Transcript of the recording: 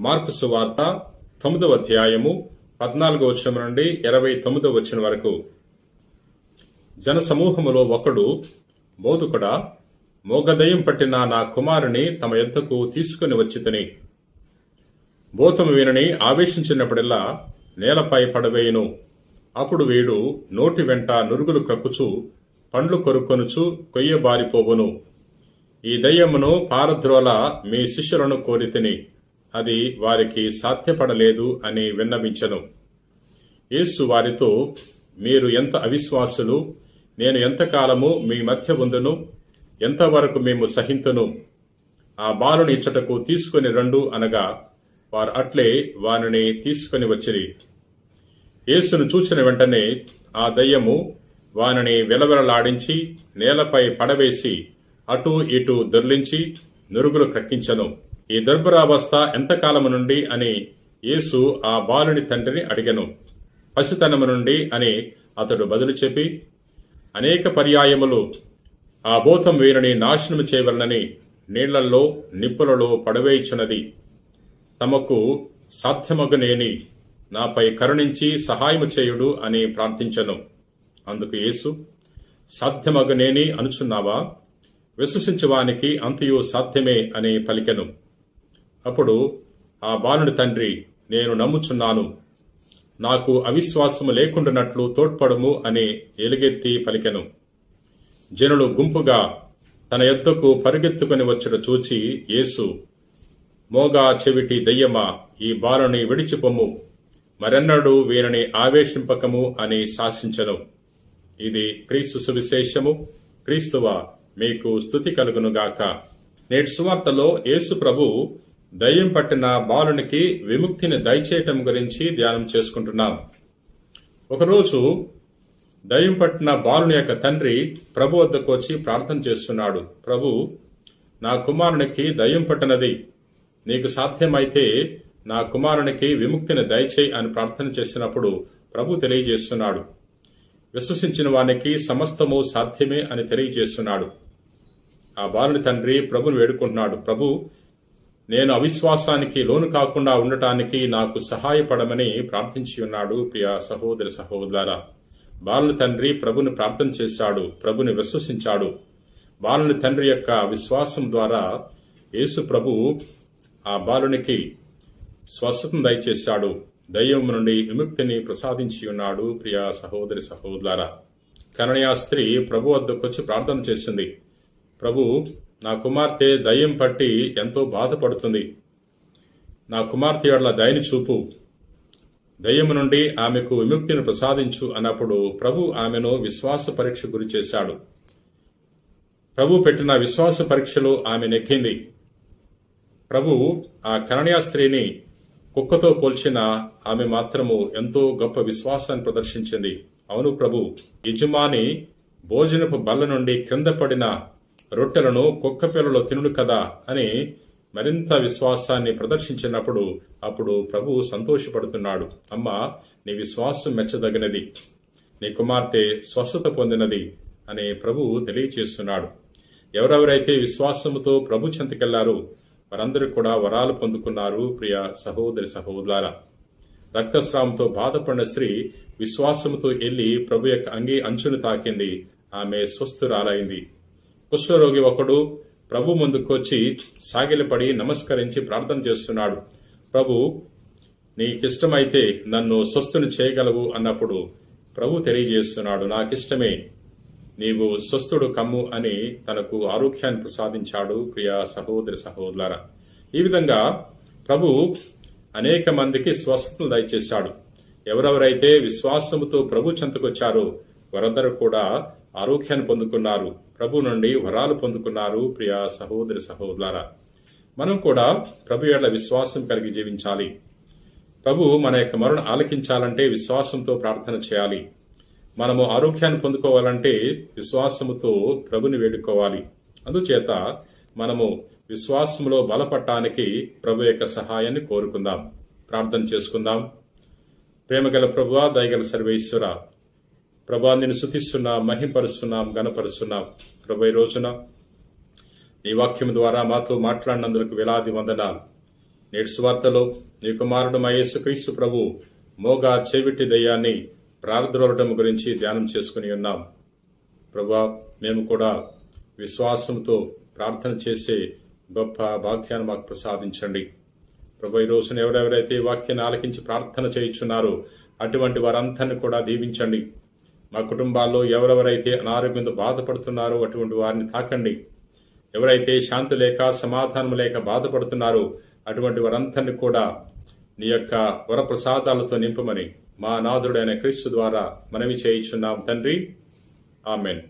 Mark సువార్త తొమ్మిదవ అధ్యాయము పద్నాలుగో వచనం నుండి ఇరవై తొమ్మిదవ వచనం వరకు. జనసమూహములో ఒకడు బోధకుడా మోగదయం పట్టిన నా కుమారుని తమ ఎద్దకు తీసుకుని వచ్చితని. బోధము వీనిని ఆవేశించినప్పుడెల్లా నేలపై పడవేయును. అప్పుడు వీడు నోటి వెంట నురుగులు కక్కుచు పండ్లు కొరుకొనుచు కొయ్యబారిపోవును. ఈ దయ్యమును పారద్రోల మీ శిష్యులను కోరితిని. అది వారికి సాధ్యపడలేదు అని విన్నవించను. యేసు వారితో మీరు ఎంత అవిశ్వాసులు నేను ఎంతకాలము మీ మధ్య ఉందును ఎంతవరకు మేము సహింతును? ఆ బాలుని ఇచ్చటకు తీసుకుని రండు అనగా వారు అట్లే వారిని తీసుకుని వచ్చిరి. యేసును చూచిన వెంటనే ఆ దయ్యము వానిని వెలవెలలాడించి నేలపై పడవేసి అటూ ఇటూ దొర్లించి నురుగులు కక్కించను. ఈ దుర్భరావస్థ ఎంతకాలము నుండి అని యేసు ఆ బాలుని తండ్రిని అడిగను. పసితనము నుండి అని అతడు బదులు చెప్పి అనేక పర్యాయములు ఆ భూతం వీరిని నాశనము చేయవలనని నీళ్ళలో నిప్పులలో పడవేయుచున్నది. తమకు సాధ్యమగనేని నాపై కరుణించి సహాయము చేయుడు అని ప్రార్థించను. అందుకు యేసు సాధ్యమగనేని అనుచున్నావా? విశ్వసించువానికి అంతయు సాధ్యమే అని పలికెను. అప్పుడు ఆ బాలుని తండ్రి నేను నమ్ముచున్నాను. నాకు అవిశ్వాసము లేకుండానట్లు తోడ్పడము అని ఎలుగెత్తి పలికెను. జనులు గుంపుగా తన యొద్దకు పరుగెత్తుకుని వచ్చుట చూచి యేసు మోగా చెవిటి దయ్యమా ఈ బాలుని విడిచిపొమ్ము. మరెన్నడూ వీరిని ఆవేశింపకము అని శాసించను. ఇది క్రీస్తు సువిశేషము. క్రీస్తువ మీకు స్థుతి కలుగునుగాక. నేటి సువార్తలో యేసు ప్రభు దయ్యం పట్టిన బాలునికి విముక్తిని దయచేయటం గురించి ధ్యానం చేసుకుంటున్నాం. ఒకరోజు దయ్యం పట్టిన బాలుని యొక్క తండ్రి ప్రభు వద్దకు వచ్చి ప్రార్థన చేస్తున్నాడు. ప్రభు నా కుమారునికి దయ్యం పట్టినది. నీకు సాధ్యమైతే నా కుమారునికి విముక్తిని దయచేయి అని ప్రార్థన చేసినప్పుడు ప్రభు తెలియజేస్తున్నాడు. విశ్వసించిన వానికి సమస్తము సాధ్యమే అని తెలియజేస్తున్నాడు. ఆ బాలుని తండ్రి ప్రభుని వేడుకుంటున్నాడు. ప్రభు నేను అవిశ్వాసానికి లోను కాకుండా ఉండటానికి నాకు సహాయపడమని ప్రార్థించి ఉన్నాడు ప్రియ సహోదరి సహోదర బాలుని తండ్రి ప్రభుని ప్రార్థన చేశాడు ప్రభుని విశ్వసించాడు. బాలుని తండ్రి యొక్క విశ్వాసం ద్వారా యేసు ప్రభు ఆ బాలునికి స్వస్థతను దయచేశాడు దయ్యం నుండి విముక్తిని ప్రసాదించి ఉన్నాడు ప్రియ సహోదరి సహోదర కననీయ స్త్రీ ప్రభు వద్దకొచ్చి ప్రార్థన చేసింది ప్రభు నా కుమార్తె దయ్యం పట్టి ఎంతో బాధపడుతుంది. నా కుమార్తె యొక్క దయని చూపు. దయ్యము నుండి ఆమెకు విముక్తిని ప్రసాదించు అన్నప్పుడు ప్రభు ఆమెను విశ్వాస పరీక్ష గురి చేశాడు. ప్రభు పెట్టిన విశ్వాస పరీక్షలో ఆమె నెక్కింది. ప్రభు ఆ కరణ్యా స్త్రీని కుక్కతో పోల్చిన ఆమె మాత్రము ఎంతో గొప్ప విశ్వాసాన్ని ప్రదర్శించింది. అవును ప్రభు యజమాని భోజనపు బల్ల నుండి క్రింద పడిన రొట్టెలను కుక్క పిల్లలు తినుడు కదా అని మరింత విశ్వాసాన్ని ప్రదర్శించినప్పుడు అప్పుడు ప్రభు సంతోషపడుతున్నాడు. అమ్మ నీ విశ్వాసం మెచ్చదగినది. నీ కుమార్తె స్వస్థత పొందినది అని ప్రభు తెలియచేస్తున్నాడు. ఎవరెవరైతే విశ్వాసముతో ప్రభు చెంతకెళ్ళారో వారందరూ కూడా వరాలు పొందుకున్నారు ప్రియ సహోదరి సహోదరులారా. రక్తస్రావంతో బాధపడిన స్త్రీ విశ్వాసముతో వెళ్ళి ప్రభు యొక్క అంగి అంచును తాకింది. ఆమె స్వస్థురాలైంది. కుష్ఠరోగి ఒకడు ప్రభు ముందుకొచ్చి సాగిలపడి నమస్కరించి ప్రార్థన చేస్తున్నాడు. ప్రభు నీకిష్టమైతే నన్ను స్వస్థుని చేయగలవు అన్నప్పుడు ప్రభు తెలియజేస్తున్నాడు. నాకిష్టమే. నీవు స్వస్థుడు కమ్ము అని తనకు ఆరోగ్యాన్ని ప్రసాదించాడు. ప్రియా సహోదరి సహోదరులారా ఈ విధంగా ప్రభు అనేక మందికి స్వస్థతను దయచేశాడు. ఎవరెవరైతే విశ్వాసముతో ప్రభు చెంతకొచ్చారో వారందరూ కూడా ఆరోగ్యాన్ని పొందుకున్నారు. ప్రభు నుండి వరాలు పొందుకున్నారు ప్రియ సహోదరి సహోదరులారా. మనం కూడా ప్రభు ఏళ్ళ విశ్వాసం కలిగి జీవించాలి. ప్రభు మన యొక్క మరణ ఆలకించాలంటే విశ్వాసంతో ప్రార్థన చేయాలి. మనము ఆరోగ్యాన్ని పొందుకోవాలంటే విశ్వాసముతో ప్రభుని వేడుకోవాలి. అందుచేత మనము విశ్వాసములో బలపడటానికి ప్రభు యొక్క సహాయాన్ని కోరుకుందాం. ప్రార్థన చేసుకుందాం. ప్రేమగల ప్రభువా దయగల సర్వేశ్వర ప్రభా నేను శుతిస్తున్నాం మహింపరుస్తున్నాం గణపరుస్తున్నాం ప్రభు ఈ రోజున నీ వాక్యం ద్వారా మాతో మాట్లాడినందుకు వేలాది వందనాలు. నేటి స్వార్థలో నీ కుమారుడు మా యేసుక్రీస్తు ప్రభు మోగా చెవిటి దయ్యాన్ని ప్రార్థనడం గురించి ధ్యానం చేసుకుని ఉన్నాం. ప్రభా మేము కూడా విశ్వాసంతో ప్రార్థన చేసే గొప్ప భాగ్యాన్ని మాకు ప్రసాదించండి. ప్రభు ఈ రోజున ఎవరెవరైతే ఈ వాక్యాన్ని ఆలకించి ప్రార్థన చేయించున్నారో అటువంటి వారందరిని కూడా దీవించండి. మా కుటుంబాల్లో ఎవరెవరైతే అనారోగ్యంతో బాధపడుతున్నారో అటువంటి వారిని తాకండి. ఎవరైతే శాంతి లేక సమాధానం లేక బాధపడుతున్నారో అటువంటి వారందరినీ కూడా నీ యొక్క వరప్రసాదాలతో నింపమని మా నాథుడైన క్రీస్తు ద్వారా మనవి చేయించున్నాం తండ్రి. ఆమెన్.